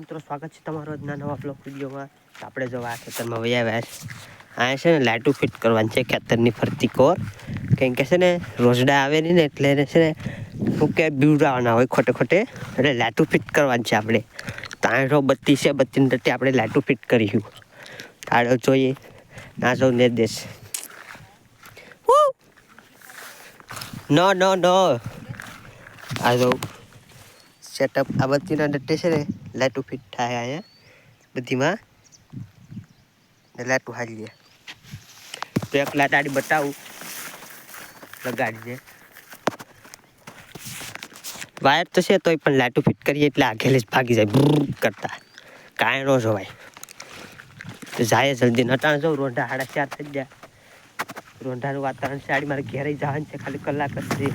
મિત્રો, સ્વાગત છે તમારો આજના નવા બ્લોક વિડીયોમાં. આપણે જો આ ખેતરમાં વયા આવ્યા છે. આ છે ને લાઇટું ફિટ કરવાની છે ખેતરની ફરતી કોર. કેમ કે છે ને રોજડા આવે નહીં ને એટલે છે ને શું કે બીવડાવવાના હોય ખોટે ખોટે. એટલે લાઇટું ફિટ કરવાની છે આપણે. જો બત્તી છે, બત્તીની ટટ્ટી આપણે લાઇટું ફિટ કરીશું. તાળો જોઈએ. ના જો નિર્દેશ. નો નો નો. આ જો સેટઅપ આ બત્તીના ડટ્ટે છે ને લાઇટું ફિટ થાય અહીંયા. બધીમાં ને લાઇટું હારી લે તો એક લાઈટ આડી બતાવું. લગાડીને. વાયર તો છે તોય પણ લાઇટું ફિટ કરીએ એટલે આઘેલે જ ભાગી જાય. બ્રુ કરતા. કાંઈ ન જોવાય. તો જાય જલ્દી. નટાણ જાઉં, રોંઢા સાડા ચાર થઈ ગયા. રોંઢાનું વાતાવરણ સાડી મારે ઘેરે જવાનું છે. ખાલી કલાક જ છે.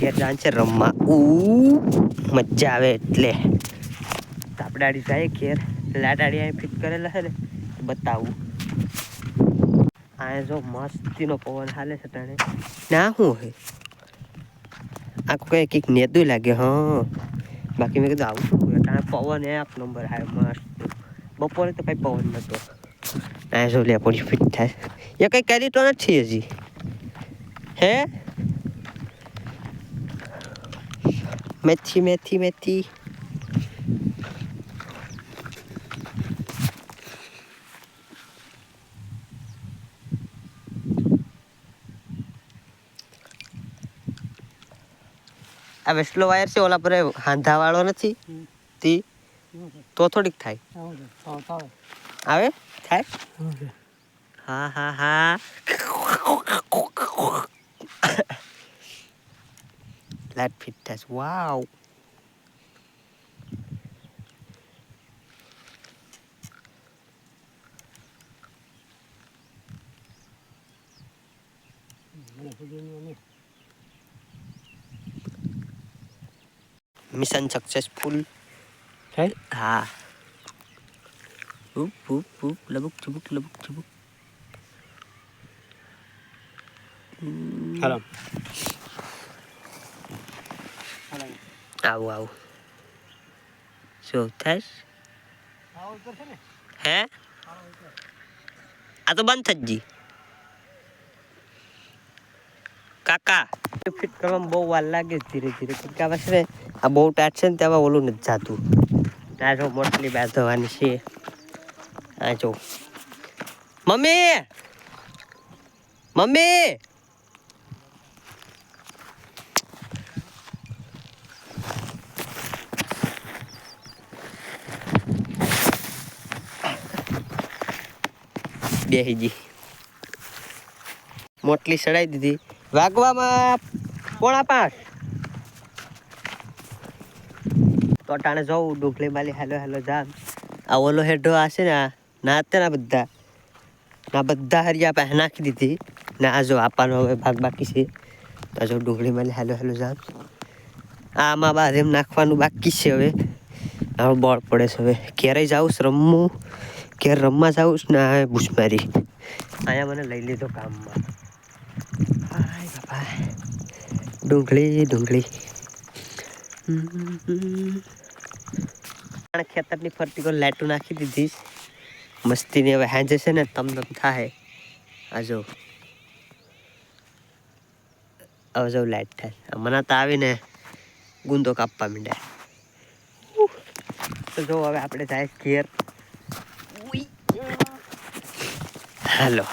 ઘેર જવાનું છે રમવા. ઉ, મજા આવે એટલે. તો આપણે આડી જાય, ઘેર લાડાડી અહીં ફિટ કરેલા છે ને બતાવું. આ જો મસ્તીનો પવન હાલે છે તને ના શું હે? આખું કંઈ કંઈક નેતું લાગે, હા. બાકી મેં કીધું આવું શું? તાણે પવન એ આપ નંબર આવે મસ્ત. બપોરે તો કંઈ પવન નતો. આ જો લે પડી ફિટ થાય. એ કંઈ કરી તો નથી હજી. હે? મેથી મેથી મેથી. આ વેસલો વાયર છે, ઓલા પર હાંધા વાળો નથી. તી, તો થોડીક થાય. આવે? થાય? હા હા હા. લાઈટ ફિટ થાય વાવ મિશન સક્સેસફુલ હા ઉપ ઉપ ઉપ લબુક ચુબુક લબુક ચુબુક હાલો આવું આવું શું થાય હે આ તો બંધ થઈ ફિટ કરવામાં બહુ વાર લાગે ધીરે ધીરે. કેમ કે આવે છે આ બહુ ટાટ છે ને, ત્યાં ઓલું નથી જાતું. ટાટો મોટલી બાર ધોવાની છે. હા જો. મમ્મી! મમ્મી! બેહીજી મોટલી સડાઈ દીધી. વાગવામાં પોણા પાસ તો ટાણે જવું ડુંગળી માલી, હેલો હેલો, જામ. આ ઓલો હેડો આશે ને ના હતા ને બધા? ના બધા હરિયા પાસે નાખી દીધી. ને, આ જો આપવાનો હવે ભાગ બાકી છે. તો જો ડુંગળી માલી, હેલો હેલો, જામ. આમાં બાર એમ નાખવાનું બાકી છે હવે. હવે બોળ પડે છે હવે. ક્યારેય જાઉં રમવું. ક્યારે રમવા જાઉં ને, આ ભૂસમારી. અહીંયા મને લઈ લીધો કામમાં. બાપા. ડુંગળી ડુંગળી. ખેતરની ફરતી કોઈ લાઈટો નાખી દીધી મસ્તીની હવે હાંજે છે ને તમ તમ થાય. આ જો. હવે જો લાઈટ થાય. મને તો આવીને ગુંદો કાપવા માંડ્યા. તો જો હવે આપણે જાય ઘેર. હાલો.